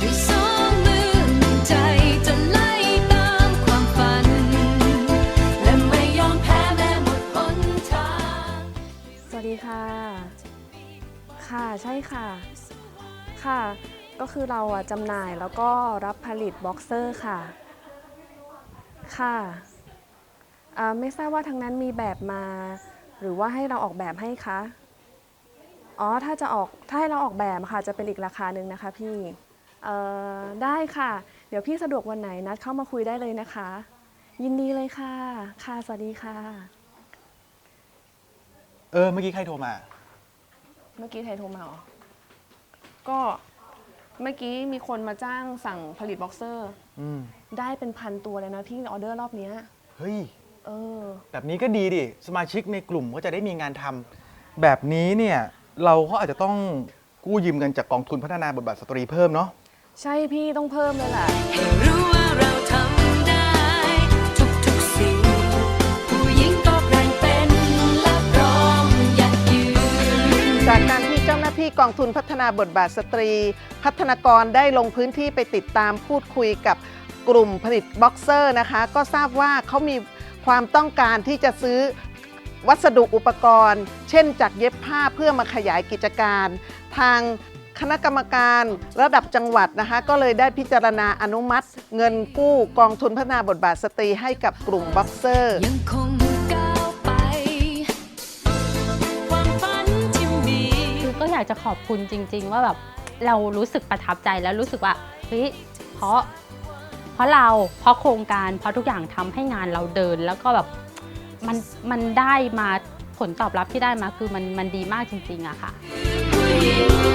สวัสวัสดีค่ะ ค่ะใช่ค่ะ ค่ะ ก็คือเราอะจำหน่ายแล้วก็รับผลิตบ็อกเซอร์ค่ะ ค่ะอ่าไม่ทราบว่าทางนั้นมีแบบมา หรือว่าให้เราออกแบบให้คะ อ๋อ ถ้าจะออก ถ้าให้เราออกแบบค่ะ จะเป็นอีกราคาหนึ่งนะคะพี่ เอ่อได้ค่ะ เดี๋ยวพี่สะดวกวันไหนนัดเข้ามาคุยได้เลยนะคะ ยินดีเลยค่ะ ค่ะ สวัสดีค่ะ เออ เมื่อกี้ใครโทรมา เมื่อกี้ใครโทรมาเหรอ ก็เมื่อกี้มีคนมาจ้างสั่งผลิตบ็อกเซอร์ อืม ได้เป็นพันตัวเลยนะพี่ออเดอร์รอบเนี้ยเฮ้ย เออ แบบนี้ก็ดีดิ สมาชิกในกลุ่มก็จะได้มีงานทำ แบบนี้เนี่ย เราก็อาจจะต้องกู้ยืมเงินจากกองทุนพัฒนาบทบาทสตรีเพิ่มเนาะ ใช่พี่ต้องเพิ่มเลยแหละให้รู้ว่าเราทำได้ ทุกๆสิ่ง ผู้หญิงก็แกร่งเป็นและพร้อมยัดยืน จากการที่เจ้าหน้าที่กองทุนพัฒนาบทบาทสตรี พัฒนากรได้ลงพื้นที่ไปติดตามพูดคุยกับกลุ่มผลิตบ็อกเซอร์นะคะ ก็ทราบว่าเขามีความต้องการที่จะซื้อวัสดุอุปกรณ์ เช่นจากเย็บผ้าเพื่อมาขยายกิจการ ทาง คณะกรรมการระดับจังหวัดนะคะ ก็เลยได้พิจารณาอนุมัติ เงินกู้กองทุนพัฒนาบทบาทสตรีให้กับกลุ่มบ็อกเซอร์ ยังคงก้าวไปความฝันที่มีคือก็อยากจะขอบคุณจริง ๆ ว่าแบบเรารู้สึกประทับใจแล้วรู้สึกว่าเฮ้ยเพราะ เพราะเราเพราะโครงการเพราะทุกอย่างทำให้งานเราเดินแล้วก็แบบมันมันได้มาผลตอบรับที่ได้มาคือมันมันดีมากจริงๆอะค่ะ ผู้หญิง